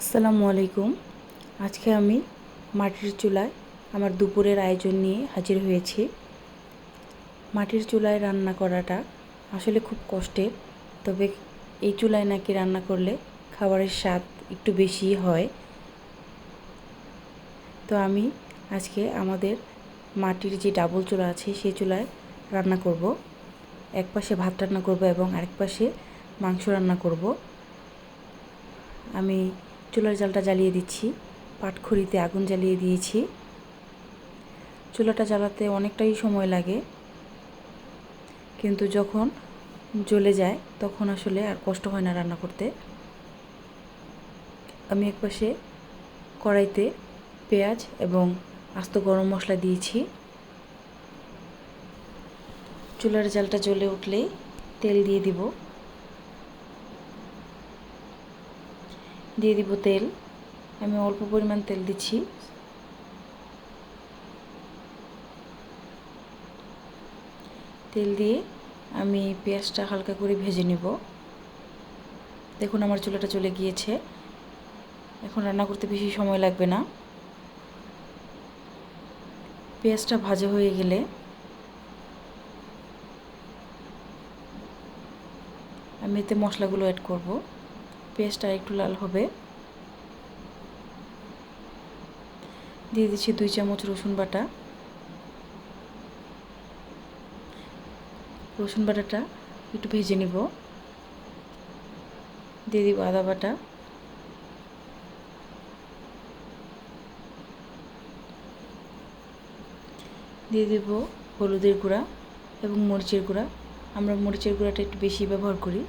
আসসালামু আলাইকুম। আজকে আমি মাটির চুলায় আমার দুপুরের আয়োজন নিয়ে হাজির হয়েছি। মাটির চুলায় রান্না করাটা আসলে খুব কষ্টের, তবে এই চুলায় নাকি রান্না করলে খাবারের স্বাদ একটু বেশি হয়। তো আমি আজকে আমাদের মাটির যে ডাবল চুলা আছে, সেই চুলায় রান্না করব। এক পাশে ভাত রান্না করব এবং আরেক পাশে মাংস রান্না করব। আমি চুলার জালটা জ্বালিয়ে দিচ্ছি। পাটখড়িতে আগুন জ্বালিয়ে দিয়েছি। চুলাটা জ্বালাতে অনেকটাই সময় লাগে। কিন্তু যখন জ্বলে যায়, তখন আসলে আর কষ্ট হয় না রান্না করতে। আমি একপাশে কড়াইতে পেঁয়াজ এবং আস্ত গরম মশলা দিয়েছি। চুলার জালটা জ্বলে উঠলেই তেল দিয়ে দিব। দিয়ে দিব তেল। আমি অল্প পরিমাণ তেল দিচ্ছি। তেল দিয়ে আমি পেঁয়াজটা হালকা করে ভেজে নেব। দেখুন আমার চুলাটা চলে গিয়েছে। এখন রান্না করতে বেশি সময় লাগবে না। পেঁয়াজটা ভাজা হয়ে গেলে আমি এতে মশলাগুলো অ্যাড করব। পেঁয়াজটা একটু লাল হবে। দিয়ে দিচ্ছি দুই চামচ রসুন বাটা। রসুন বাটাটা একটু ভেজে নিব। দিয়ে দিব আদা বাটা। দিয়ে দেব হলুদের গুঁড়া এবং মরিচের গুঁড়া। আমরা মরিচের গুঁড়াটা একটু বেশি ব্যবহার করি।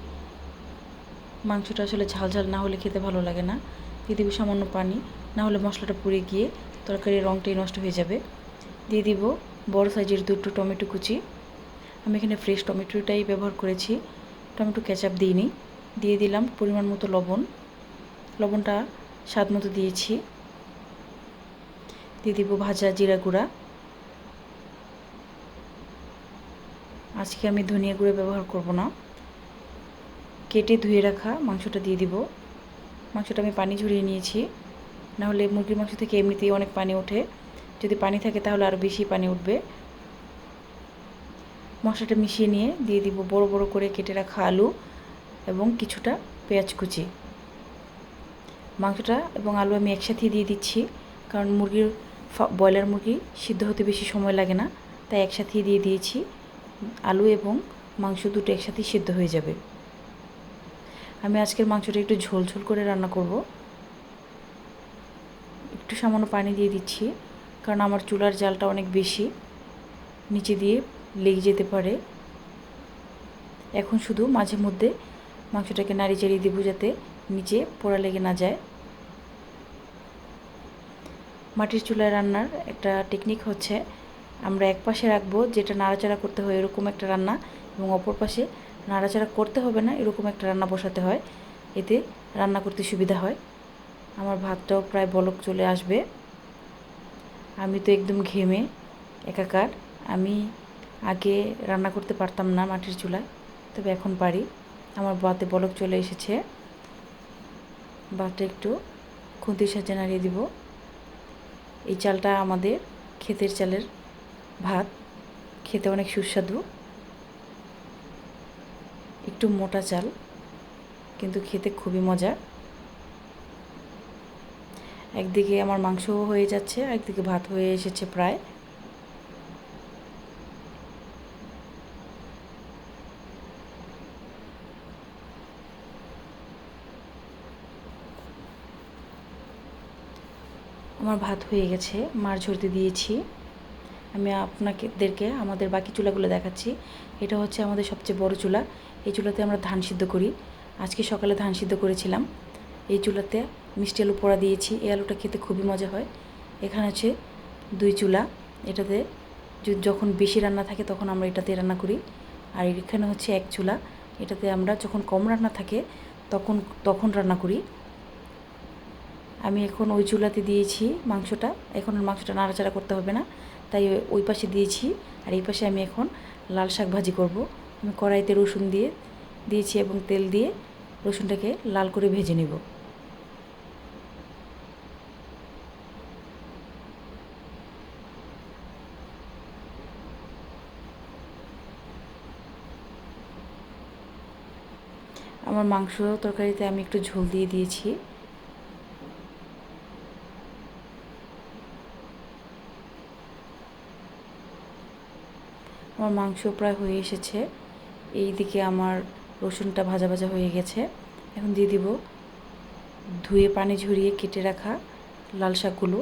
মাংসটা আসলে ঝাল ঝাল না হলে খেতে ভালো লাগে না। দিয়ে দিব সামান্য পানি, না হলে মশলাটা পুড়ে গিয়ে তরকারির রঙটাই নষ্ট হয়ে যাবে। দিয়ে দিব বড় সাইজের দুটো টমেটো কুচি। আমি এখানে ফ্রেশ টমেটোটাই ব্যবহার করেছি, টমেটো কেচাপ দিইনি। দিয়ে দিলাম পরিমাণ মতো লবণ। লবণটা স্বাদ মতো দিয়েছি। দিয়ে দিব ভাজা জিরা গুঁড়া। আজকে আমি ধনিয়া গুঁড়ো ব্যবহার করব না। কেটে ধুয়ে রাখা মাংসটা দিয়ে দিব। মাংসটা আমি পানি ঝরিয়ে নিয়েছি। নাহলে মুরগির মাংস থেকে এমনিতেই অনেক পানি ওঠে। যদি পানি থাকে তাহলে আরও বেশি পানি উঠবে। মশলাটা মিশিয়ে নিয়ে দিয়ে দিব বড় বড় করে কেটে রাখা আলু এবং কিছুটা পেঁয়াজ কুচি। মাংসটা এবং আলু আমি একসাথে দিয়ে দিচ্ছি, কারণ মুরগির ব্রয়লার মুরগি সিদ্ধ হতে বেশি সময় লাগে না। তাই একসাথেই দিয়ে দিয়েছি। আলু এবং মাংস দুটো একসাথেই সিদ্ধ হয়ে যাবে। আমি আজকের মাংসটা একটু ঝোল ঝোল করে রান্না করব। একটু সামান্য পানি দিয়ে দিচ্ছি, কারণ আমার চুলার জালটা অনেক বেশি, নিচে দিয়ে লেগে যেতে পারে। এখন শুধু মাঝে মধ্যে মাংসটাকে নাড়ি চাড়িয়ে দেবো যাতে নিচে পোড়া লেগে না যায়। মাটির চুলায় রান্নার একটা টেকনিক হচ্ছে, আমরা এক পাশে রাখব যেটা নাড়াচাড়া করতে হয় এরকম একটা রান্না এবং অপর পাশে নাড়াচাড়া করতে হবে না, এরকম একটা রান্না বসাতে হয়। এতে রান্না করতে সুবিধা হয়। আমার ভাতটাও প্রায় বলক চলে আসবে। আমি তো একদম ঘেমে একাকার। আমি আগে রান্না করতে পারতাম না মাটির চুলায়, তবে এখন পারি। আমার বাতে বলক চলে এসেছে। ভাতটা একটু খুন্তির সাথে নাড়িয়ে দিব। এই চালটা আমাদের ক্ষেতের চালের ভাত। খেতে অনেক সুস্বাদু। একটু মোটা চাল, কিন্তু খেতে খুবই মজা। একদিকে আমার মাংসও হয়ে যাচ্ছে, একদিকে ভাত হয়ে এসেছে প্রায়। আমার ভাত হয়ে গেছে, মার ঝরতে দিয়েছি। আমি আপনাদেরকে আমাদের বাকি চুলাগুলো দেখাচ্ছি। এটা হচ্ছে আমাদের সবচেয়ে বড় চুলা। এই চুলাতে আমরা ধান সিদ্ধ করি। আজকে সকালে ধান সিদ্ধ করেছিলাম। এই চুলাতে মিষ্টি আলু পোড়া দিয়েছি। এই আলুটা খেতে খুবই মজা হয়। এখানে আছে দুই চুলা। এটাতে যখন বেশি রান্না থাকে তখন আমরা এটাতে রান্না করি। আর এখানে হচ্ছে এক চুলা। এটাতে আমরা যখন কম রান্না থাকে তখন তখন রান্না করি। আমি এখন ওই চুলাতে দিয়েছি মাংসটা। এখন মাংসটা নাড়াচাড়া করতে হবে না। তাই ওই পাশে দিয়েছি। আর এই পাশে আমি এখন লাল শাক ভাজি করব। আমি কড়াইতে রসুন দিয়ে দিয়েছি এবং তেল দিয়ে রসুনটাকে লাল করে ভেজে নেব। আমার মাংস তরকারিতে আমি একটু ঝোল দিয়ে দিয়েছি। আমার মাংস প্রায় হয়ে এসেছে। এই দিকে আমার রসুনটা ভাজা ভাজা হয়ে গেছে। এখন দিয়ে দিব ধুয়ে পানি ঝরিয়ে কেটে রাখা লাল শাকগুলো।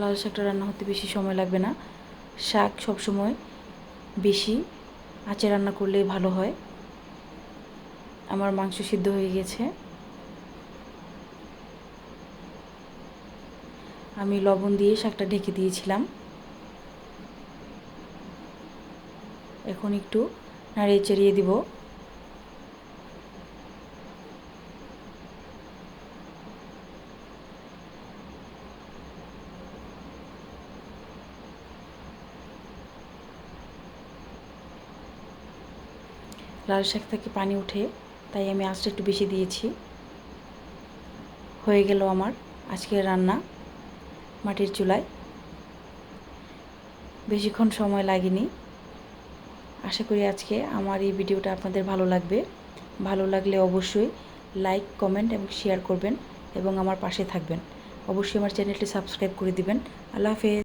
লাল শাকটা রান্না হতে বেশি সময় লাগবে না। শাক সবসময় বেশি আঁচে রান্না করলে ভালো হয়। আমার মাংস সিদ্ধ হয়ে গেছে। আমি লবণ দিয়ে শাকটা ঢেকে দিয়েছিলাম। এখন একটু নাড়িয়ে চাড়িয়ে দিব। লাল শাক থেকে পানি উঠে তাই আমি আঁচটা একটু বেশি দিয়েছি। হয়ে গেল আমার আজকের রান্না মাটির চুলায়। বেশিক্ষণ সময় লাগেনি। আশা করি আজকে আমার এই ভিডিওটা আপনাদের ভালো লাগবে। ভালো লাগলে অবশ্যই লাইক, কমেন্ট এবং শেয়ার করবেন এবং আমার পাশে থাকবেন। অবশ্যই আমার চ্যানেলটি সাবস্ক্রাইব করে দিবেন। আল্লাহ হাফেজ।